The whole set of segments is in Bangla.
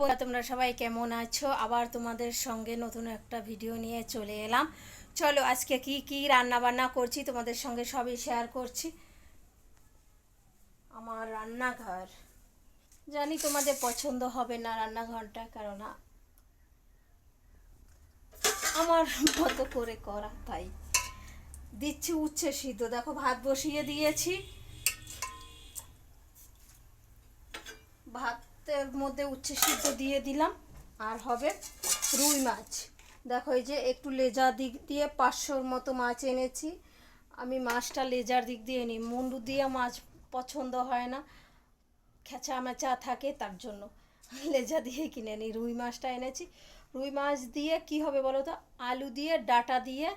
বন্ধুরা, তোমরা সবাই কেমন আছো? আবার তোমাদের সঙ্গে নতুন একটা ভিডিও নিয়ে চলে এলাম। চলো আজকে কি কি রান্না বান্না করছি তোমাদের সঙ্গে সবই শেয়ার করছি। আমার রান্নাঘর। জানি তোমাদের পছন্দ হবে না রান্নাঘরটা কেননা আমার মতো করে করা তাই। দিচ্ছি উচ্ছে সিদ্ধ। দেখো ভাত বসিয়ে দিয়েছি। ভাতের মধ্যে উচ্ছে সিদ্ধ দিয়ে দিলাম। আর হবে রুই মাছ। দেখো এই যে একটু লেজার দিক দিয়ে পাঁচশোর মতো মাছ এনেছি। আমি মাছটা লেজার দিক দিয়ে নিই। মুন্ডু দিয়ে মাছ পছন্দ হয় না। খেঁচা মেচা থাকে তার জন্য। লেজা দিয়ে কিনে নিই। রুই মাছটা এনেছি। রুই মাছ দিয়ে কি হবে বলো তো? আলু দিয়ে, ডাটা দিয়ে,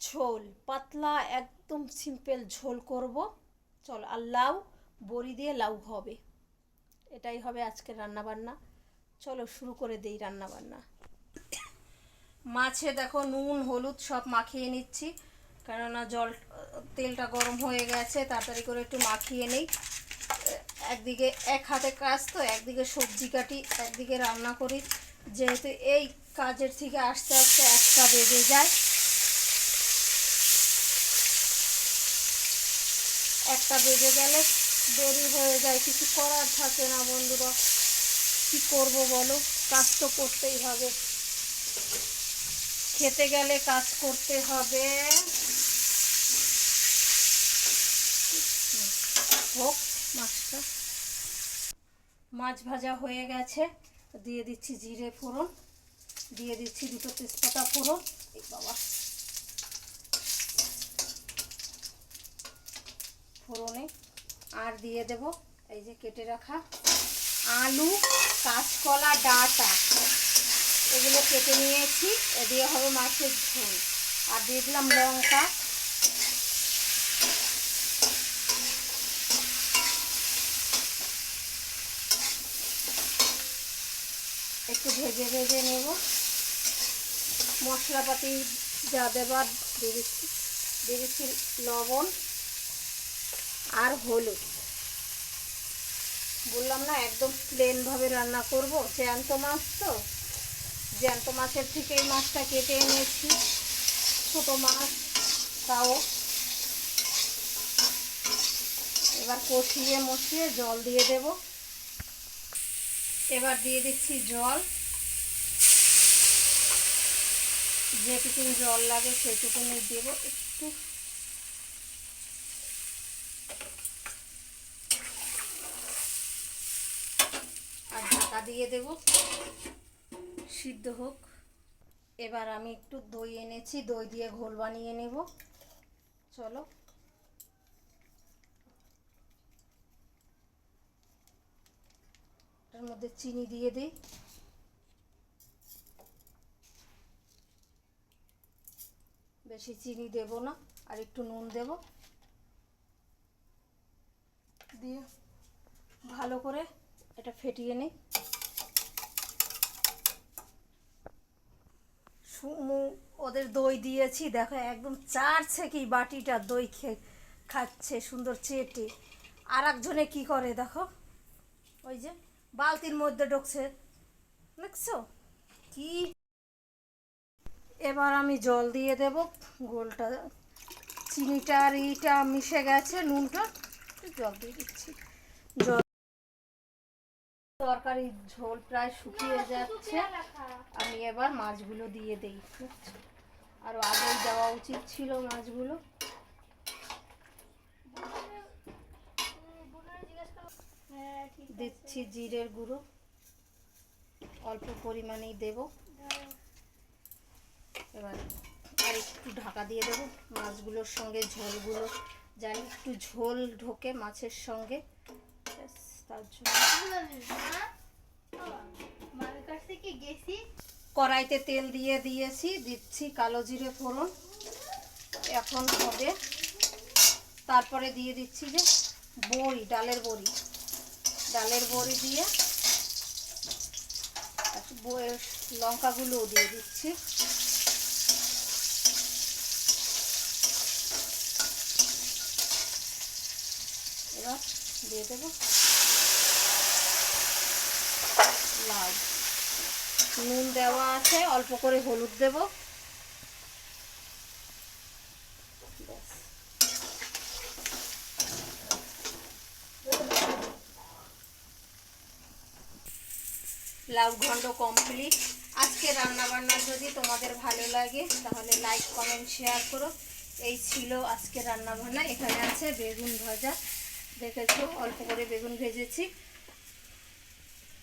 ঝোল। পাতলা একদম সিম্পল ঝোল করব। চল, আর লাউ, বড়ি দিয়ে লাউ হবে। এটাই হবে আজকের রান্নাবান্না। চলো শুরু করে দেই রান্নাবান্না। মাছে দেখো নুন, হলুদ সব মাখিয়ে নিচ্ছি। কেননা জল, তেলটা গরম হয়ে গেছে, তাড়াতাড়ি করে একটু মাখিয়ে নেই। একদিকে এক হাতে কাজ তো, একদিকে সবজি কাটি, একদিকে রান্না করি। যেহেতু এই কাজের থেকে আস্তে আস্তে একটা বেজে যায়। একটা বেজে গেলে দেরি হয়ে যায়, কিছু করার থাকে না বন্ধুরা। কি করব বলো? কাজ তো করতেই হবে। খেতে গেলে কাজ করতে হবে। হোক, মাছটা। মাছ ভাজা হয়ে গেছে। দিয়ে দিচ্ছি জিরে ফোড়ন। দিয়ে দিচ্ছি দুটো তেজপাতা ফোড়ন। এই বাবা। ফোড়নে আর দিয়ে দেব এই যে কেটে রাখা আলু, কাঁচকলা, ডাঁটা। এগুলো কেটে নিয়েছি, এ দিয়ে হবে মাছের ঝোল। আর দিয়ে দিলাম লঙ্কা। একটু ভেজে ভেজে নেব। মশলাপাতি যা দেবার দিয়ে দিচ্ছি। দিয়ে দিচ্ছি লবণ। আর হলুদ। বললাম না, একদম প্লেনভাবে রান্না করব। জ্যান্ত মাছ তো। জ্যান্ত মাছের থেকে এই মাছটা কেটে এনেছি। ছোট মাছ, তাও। এবার কষিয়ে মশিয়ে জল দিয়ে দেব। এবার দিয়ে দিচ্ছি জল। যেটুকুন জল লাগে সেটুকুনি দেব একটু আর ঢাকা দিয়ে দেব। সিদ্ধ হোক। এবার আমি একটু দই এনেছি, দই দিয়ে ঘোল বানিয়ে নেব। চলো। এটার মধ্যে চিনি দিয়ে দিই। বেশি চিনি দেব না, আর একটু নুন দেব। দিয়ে ভালো করে এটা ফেটিয়ে নিই। সুমু- ওদের দই দিয়েছি। দেখো, একদম চারছে কি বাটিটা দই খেয়ে খাচ্ছে সুন্দর চেটে। আর একজনে কী করে দেখো? ওই যে বালতির মধ্যে ঢুকছে। দেখছ? কি? এবার আমি জল দিয়ে দেব। গোলটা, চিনিটা আর ইটা মিশে গেছে, নুনটা। জল দিয়ে দিচ্ছি। জল তরকারির ঝোল প্রায় শুকিয়ে যাচ্ছে। আমি এবার মাছগুলো দিয়ে দেই? আরও আগেই দেওয়া উচিত ছিল মাছগুলো। দিচ্ছি জিরের গুঁড়ো। অল্প পরিমাণেই দেব। এবার আর একটু ঢাকা দিয়ে দেবো। মাছগুলোর সঙ্গে ঝোলগুলো জানি একটু ঝোল ঢোকে মাছের সঙ্গে। তার জন্য। কড়াইতে তেল দিয়ে দিয়েছি দিচ্ছি কালো জিরে ফোড়ন। এখন হবে তারপরে দিয়ে দিচ্ছি যে বড়ি ডালের বড়ি। ডালের বড়ি দিয়ে লঙ্কাগুলোও দিয়ে দিচ্ছি। এবার দিয়ে দেবো। লাউ নুন দেওয়া আছে, অল্প করে হলুদ দেব। লাউ ঘন্ট কমপ্লিট আজকে রান্না বান্না যদি তোমাদের ভালো লাগে, তাহলে লাইক কমেন্ট শেয়ার করো। এই ছিল আজকে রান্না বান্না এখানে আছে বেগুন ভাজা। দেখেছ, অল্প করে বেগুন ভেজেছি।